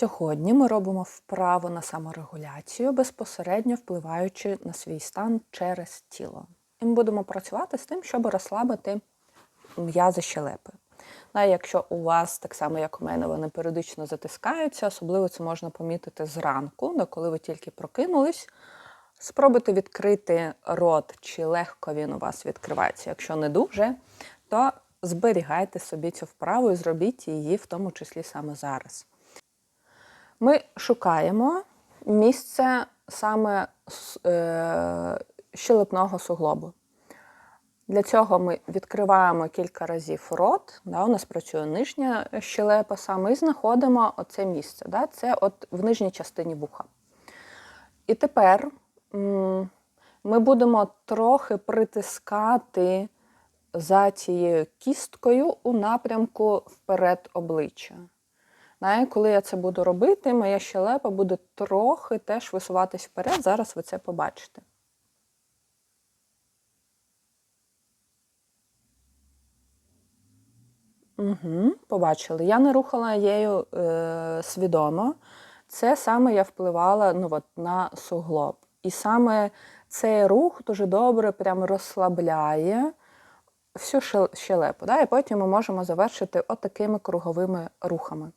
Сьогодні ми робимо вправу на саморегуляцію, безпосередньо впливаючи на свій стан через тіло. І ми будемо працювати з тим, щоб розслабити м'язи щелепи. А якщо у вас, так само як у мене, вони періодично затискаються, особливо це можна помітити зранку, коли ви тільки прокинулись, спробуйте відкрити рот, чи легко він у вас відкривається. Якщо не дуже, то зберігайте собі цю вправу і зробіть її в тому числі саме зараз. Ми шукаємо місце саме е, щелепного суглобу. Для цього ми відкриваємо кілька разів рот, да, у нас працює нижня щелепа саме, і знаходимо оце місце. Да, це от в нижній частині вуха. І тепер ми будемо трохи притискати за цією кісткою у напрямку вперед обличчя. Коли я це буду робити, моя щелепа буде трохи теж висуватись вперед. Зараз ви це побачите. Угу, побачили. Я не рухала її е, свідомо. Це саме я впливала ну, от, на суглоб. І саме цей рух дуже добре прям розслабляє всю щелепу. Да? І потім ми можемо завершити отакими круговими рухами.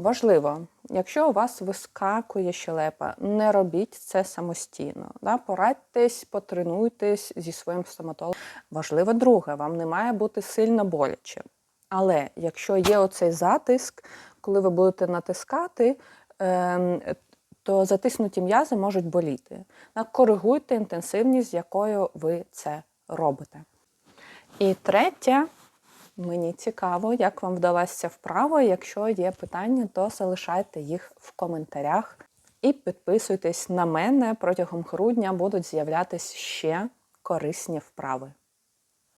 Важливо, якщо у вас вискакує щелепа, не робіть це самостійно. Да? Порадьтесь, потренуйтесь зі своїм стоматологом. Важливо друге, вам не має бути сильно боляче. Але якщо є оцей затиск, коли ви будете натискати, ем, то затиснуті м'язи можуть боліти. Коригуйте інтенсивність, з якою ви це робите. І третє, мені цікаво, як вам вдалася вправа. Якщо є питання, то залишайте їх в коментарях і підписуйтесь на мене протягом грудня будуть з'являтися ще корисні вправи.